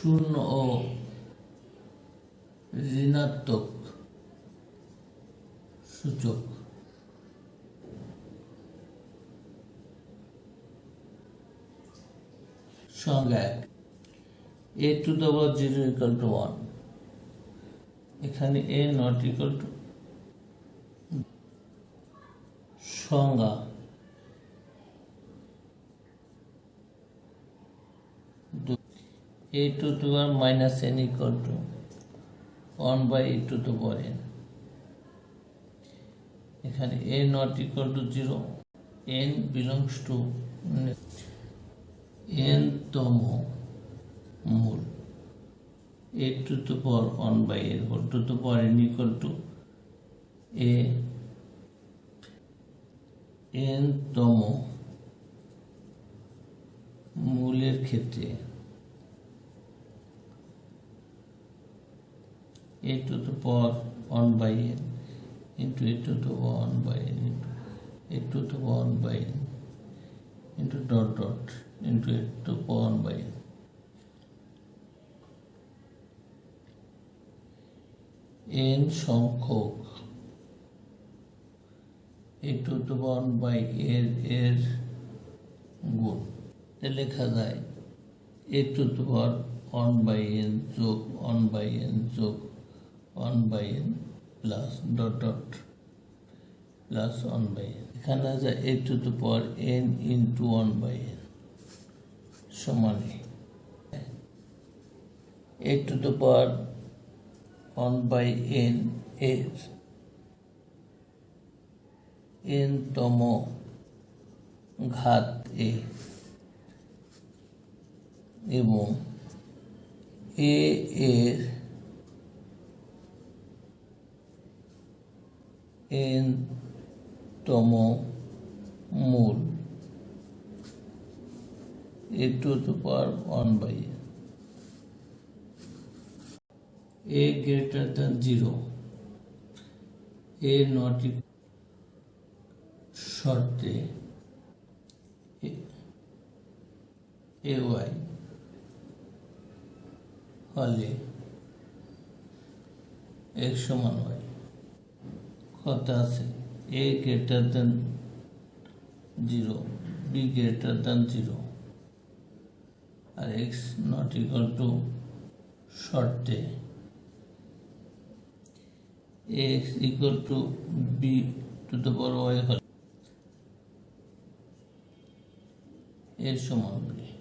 শূন্য ও ঋণাত্মক সূচক। সংজ্ঞা a to the power zero equal to one এখানে এ নট ইকাল টু সংজ্ঞা a to the power minus n equal to 1 by a to the power n এখানে a not equal to 0 n belongs to n তম মূল a to the power 1 by n whole to the power n equal to a n তম মূলের ক্ষেত্রে a to the power 1 by n into a to the power 1 by n into a to the power 1 by n into dot dot into a to the power 1 by n n সংখ্যক a to the power 1 by এর এর গুণ লেখা যায় a to the power 1 by n যোগ 1 by n যোগ one by n plus dot dot, plus 1 by n. এখানে আছে a to the power n into one by n সমান a to the power one by n এর n তম ঘাত a এবং a এর এন তম মূল a to to power one by a. Greater than zero. A not শর্তে a y হলে এক সমান ওয়াই। কথা আছে। A greater than zero b greater than zero R x not equal to শর্তে x equal to b to the power y হলে। এর সমান হবে